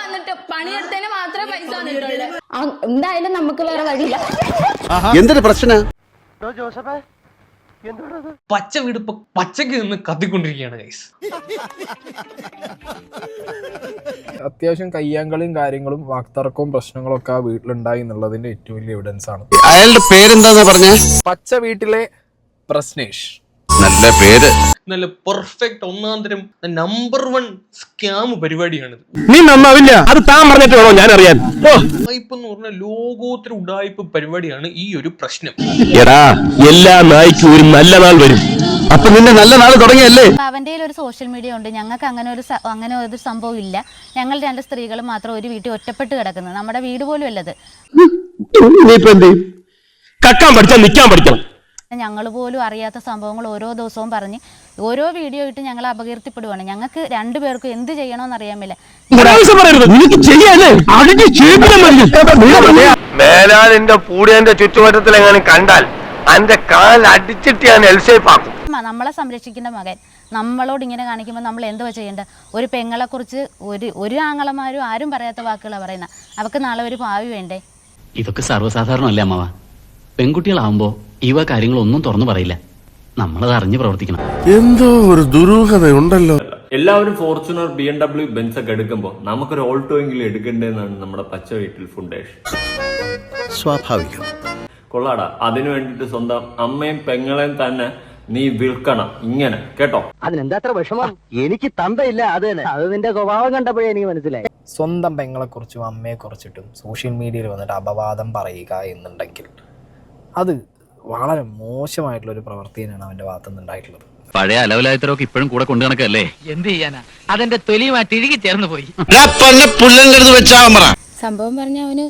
വന്നിട്ട് പണിയെടുത്തതിന് മാത്രമേ പൈസ വന്നിട്ടുള്ളൂ. എന്തായാലും നമുക്ക് വേറെ വഴിയില്ല. എന്തൊരു പ്രശ്ന? പച്ച വീട് ഇപ്പൊ പച്ചക്ക് നിന്ന് കത്തിക്കൊണ്ടിരിക്കുകയാണ് ഗൈസ് അത്യാവശ്യം കയ്യാങ്കളിയും കാര്യങ്ങളും വാക്തർക്കവും പ്രശ്നങ്ങളും ഒക്കെ ആ വീട്ടിലുണ്ടായി എന്നുള്ളതിന്റെ ഏറ്റവും വലിയ എവിഡൻസ് ആണ്. അയാളുടെ പേരെന്താന്നാ പറഞ്ഞ? പച്ച വീട്ടിലെ പ്രശ്നേഷ് നല്ല പേര്. നല്ല പെർഫെക്റ്റ് ഒന്നാം തരം നമ്പർ വൺ സ്കാം പരിപാടിയാണ് നീ നന്നാവില്ല. അത് താൻ പറഞ്ഞിട്ട് വേണോ ഞാൻ അറിയാൻ ഉഡായിപ്പ് എന്ന് പറഞ്ഞ ലോകോത്തര ഉഡായിപ്പ് പരിപാടിയാണ് ഈ ഒരു പ്രശ്നം. എടാ എല്ലാ നായ്ക്കും ഒരു നല്ല നാൾ വരും. അപ്പൊ നിന്റെ നല്ല നാൾ തുടങ്ങിയല്ലേ? അവന്റെ ഒരു സോഷ്യൽ മീഡിയ ഉണ്ട്. ഞങ്ങൾക്ക് അങ്ങനെ ഒരു അങ്ങനെ ഒരു സംഭവം ഇല്ല. ഞങ്ങൾ രണ്ട് സ്ത്രീകൾ മാത്രം ഒരു വീട്ടിൽ ഒറ്റപ്പെട്ട് കിടക്കുന്നത്. നമ്മുടെ വീട് പോലും അല്ലത്. ഇനിയിപ്പോ എന്ത് ചെയ്യും? കക്കാൻ പഠിച്ചാൽ നിൽക്കാൻ പഠിക്കണം. ഞങ്ങൾ പോലും അറിയാത്ത സംഭവങ്ങൾ ഓരോ ദിവസവും പറഞ്ഞ് ഓരോ വീഡിയോ ഇട്ട് ഞങ്ങൾ അപകീർത്തിപ്പെടുവാണ്. ഞങ്ങൾക്ക് രണ്ടുപേർക്കും എന്ത് ചെയ്യണമെന്ന് അറിയാമില്ല മേലാലിന്റെ പൂടിയന്റെ ചുറ്റുവട്ടത്തിൽ എങ്ങനെ കണ്ടാൽ അന്റെ കാൽ അടിച്ചിട്ട് ഞാൻ നമ്മളെ സംരക്ഷിക്കേണ്ട മകൻ. നമ്മളോട് ഇങ്ങനെ കാണിക്കുമ്പോൾ നമ്മൾ എന്തുവാ ചെയ്യേണ്ടത്? ഒരു പെങ്ങളെ കുറിച്ച് ഒരു ഒരു ആങ്ങളമാരും ആരും പറയാത്ത വാക്കുകളാണ് പറയുന്നത് അവക്ക് നാളെ ഒരു ഭാവി വേണ്ടേ? ഇതൊക്കെ സർവസാധാരണമല്ലേ അമ്മാവ? പെൺകുട്ടികളാവുമ്പോ ഇവ കാര്യങ്ങളൊന്നും തുറന്നു പറയില്ല. നമ്മളത് അറിഞ്ഞു പ്രവർത്തിക്കണം. എന്തോ ഒരു ദുരൂഹത ഉണ്ടല്ലോ എല്ലാവരും Fortuner B M W Benz ഒക്കെ എടുക്കുമ്പോൾ നമുക്കൊരു ഓൾട്ടോ എങ്കിലും എടുക്കണ്ടേന്നാണ് നമ്മുടെ പച്ച വീട്ടിൽ ഫുണ്ടേഷൻ. സ്വാഭാവികം. കൊള്ളാടാ. അതിനു വേണ്ടിട്ട് സ്വന്തം അമ്മയും പെങ്ങളെയും തന്നെ നീ വിൽക്കണം. ഇങ്ങനെ. കേട്ടോ? അതിനെന്താ അത്ര വിഷമം? എനിക്ക് തന്തയില്ല അത് തന്നെ. അത് നിന്റെ സ്വഭാവം കണ്ടപ്പോഴേ എനിക്ക് മനസ്സിലായി. സ്വന്തം പെങ്ങളെ കുറിച്ചും അമ്മയെ അമ്മയെക്കുറിച്ചിട്ടും സോഷ്യൽ മീഡിയയിൽ വന്നിട്ട് അപവാദം പറയുക എന്നുണ്ടെങ്കിൽ അത് വളരെ മോശമായിട്ടുള്ള ഒരു പ്രവൃത്തി തന്നെയാണ് അവന്റെ ഭാഗത്തു നിന്നുണ്ടായിട്ടുള്ളത് പഴയ അലവലായത്തരൊക്കെ ഇപ്പോഴും കൂടെ കൊണ്ടു നടക്കല്ലേ എന്ത് ചെയ്യാനാ? അതെന്റെ തൊലിയുമായിട്ട് ഇഴുകി ചേർന്ന് പോയി. സംഭവം പറഞ്ഞ അവന്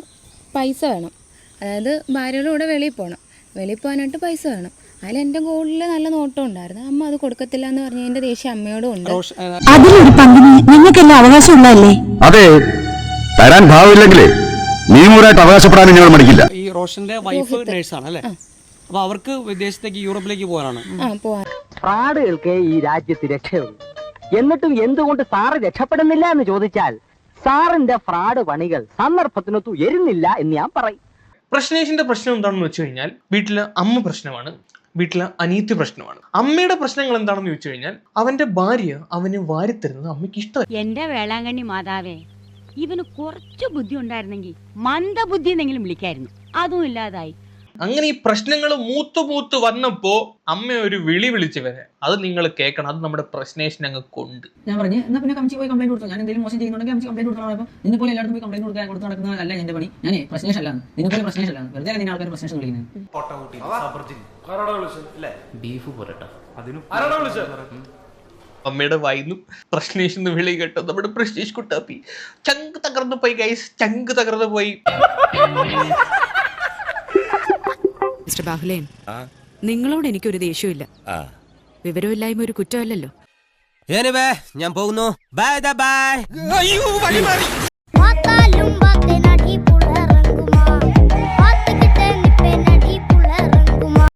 പൈസ വേണം. അതായത് ഭാര്യയുടെ കൂടെ വെളിയിൽ പോകണം വെളിയിൽ പോകാനായിട്ട് പൈസ വേണം. അതിൽ എന്റെ ഗോളിൽ നല്ല നോട്ടം ഉണ്ടായിരുന്നു. അമ്മ അത് കൊടുക്കത്തില്ല എന്ന് പറഞ്ഞ എന്റെ ദേഷ്യം അമ്മയോടും ഉണ്ട്. അതിലൊരു പങ്കിന് നിങ്ങൾക്കെല്ലാം അവകാശമുള്ളതല്ലേ അതെ തരാൻ ഭാവമില്ലെങ്കിലേ നിയമപരമായിട്ട് അവകാശപ്പെടാൻ ഞങ്ങൾ മടിക്കില്ല. ഈ റോഷന്റെ വൈഫ് നേഴ്സാണ് അല്ലേ അപ്പൊ അവർക്ക് വിദേശത്തേക്ക് യൂറോപ്പിലേക്ക് പോകാനാണ്. ഫ്രാഡുകൾക്ക് ഈ രാജ്യത്ത് രക്ഷയുള്ളൂ. എന്നിട്ടും എന്തുകൊണ്ട് സാറ് രക്ഷപ്പെടുന്നില്ല എന്ന് ചോദിച്ചാൽ സാറിന്റെ ഫ്രാഡ് പണികൾ സന്ദർഭത്തിനൊത്തു എരുന്നില്ല എന്ന് ഞാൻ പറയും. പ്രശ്നേഷിന്റെ പ്രശ്നം എന്താണെന്ന് വെച്ച് കഴിഞ്ഞാൽ വീട്ടിലെ അമ്മ പ്രശ്നമാണ് വീട്ടിലെ അനീത്തി പ്രശ്നമാണ്. അമ്മയുടെ പ്രശ്നങ്ങൾ എന്താണെന്ന് ചോദിച്ചു കഴിഞ്ഞാൽ അവന്റെ ഭാര്യ അവന് വാരിത്തരുന്നത് അമ്മയ്ക്ക് ഇഷ്ടം എന്റെ വേളാങ്കണ്ണി മാതാവേ ഇവന് കുറച്ച് ബുദ്ധി ഉണ്ടായിരുന്നെങ്കിൽ മന്ദബുദ്ധി എന്നെങ്കിലും വിളിക്കായിരുന്നു. അതും ഇല്ലാതായി. അങ്ങനെ ഈ പ്രശ്നങ്ങൾ മൂത്തു മൂത്ത് വന്നപ്പോ അമ്മ ഒരു വിളി വിളിച്ചു വരെ. അത് നിങ്ങൾ കേൾക്കണം. അത് നമ്മുടെ പ്രശ്നേഷൻ അങ്ങ് കൊണ്ട്. ഞാൻ പറഞ്ഞു എന്നാ പിന്നെ കമ്മിറ്റി പോയി കംപ്ലൈന്റ് കൊടുത്തു? ഞാൻ എന്തെങ്കിലും മോശം ചെയ്യുന്നുണ്ടെങ്കിൽ കമ്മിറ്റി കംപ്ലൈന്റ് കൊടുക്കണം നിന്നെ പോലെ എല്ലായിടത്തും പോയി കംപ്ലൈന്റ് കൊടുക്കാൻ കൊടുത്ത് നടക്കുന്നതല്ല എന്റെ പണി. ഞാൻ പ്രശ്നേഷ് അല്ല നിന്നെ പോലെ പ്രശ്നേഷ് അല്ല വെറുതെ നിന്നെ ആൾക്കാർ പ്രശ്നേഷ് വിളിക്കുന്നത്? ബീഫ് പോരട്ടെ അമ്മയുടെ വായിന്നു പ്രശ്നേഷ് എന്ന് വിളി കേട്ടോ. നമ്മുടെ പ്രശ്നേഷ് കുട്ടാപ്പി. ചങ്ക് തകർന്നു പോയി ഗൈസ് ചങ്ക് തകർന്നു പോയി. മിസ്റ്റർ ബാഹുലേൻ നിങ്ങളോട് എനിക്കൊരു ദേഷ്യമില്ല വിവരമില്ലായ്മ ഒരു കുറ്റമല്ലല്ലോ. ഞാൻ പോകുന്നു. Bye bye വാക്കാലും